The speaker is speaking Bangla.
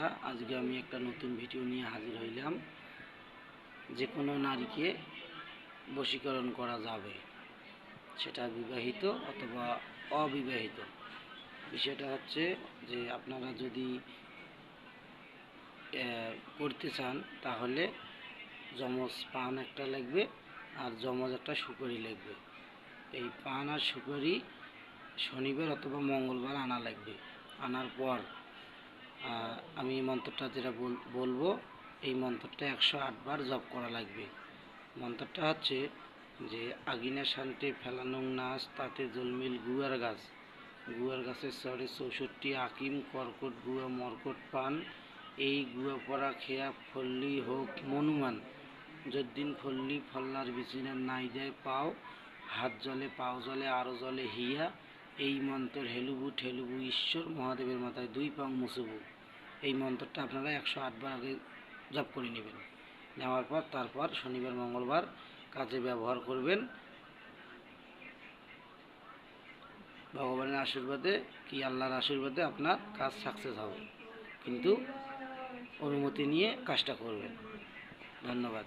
বন্ধুরা, আজকে আমি একটা নতুন ভিডিও নিয়ে হাজির হইলাম। যে কোনো নারীকে বশীকরণ করা যাবে, সেটা বিবাহিত অথবা অবিবাহিত। বিষয়টা হচ্ছে যে আপনারা যদি করতে চান, তাহলে যমজ পান একটা লাগবে আর যমজ একটা শুকরি লাগবে। এই পান আর শুকরি শনিবার অথবা মঙ্গলবার আনা লাগবে। আনার পর আমি এই মন্ত্রটা যেটা বল- বলব, এই মন্ত্রটা একশো আটবার জপ করা লাগবে। মন্ত্রটা হচ্ছে যে আগিনা শান্তি ফেলানোং নাচ তাতে জলমিল গুয়ার গাছ। গুয়ার গাছের চরে চৌষট্টি আকিম, কর্কট গুয়া, মর্কট পান। এই গুয়া পরা খেয়া ফল্লি হোক মনুমান। যদ্দিন ফল্লি ফল্লার বিচিনা নাই দেয় পাও, হাত জলে পাও জলে, আরও জলে হিয়া। এই মন্ত্রের হেলুবু ঠেলুবু ঈশ্বর মহাদেবের মাথায় দুই পাং মুসুবু এই মন্ত্রটা আপনারা একশো আটবার আগে জপ করে নেবেন। নেওয়ার পর তারপর শনিবার, মঙ্গলবার কাজে ব্যবহার করবেন। ভগবানের আশীর্বাদে কি আল্লাহর আশীর্বাদে আপনার কাজ সাকসেস হবে। কিন্তু অনুমতি নিয়ে কাজটা করবেন। ধন্যবাদ।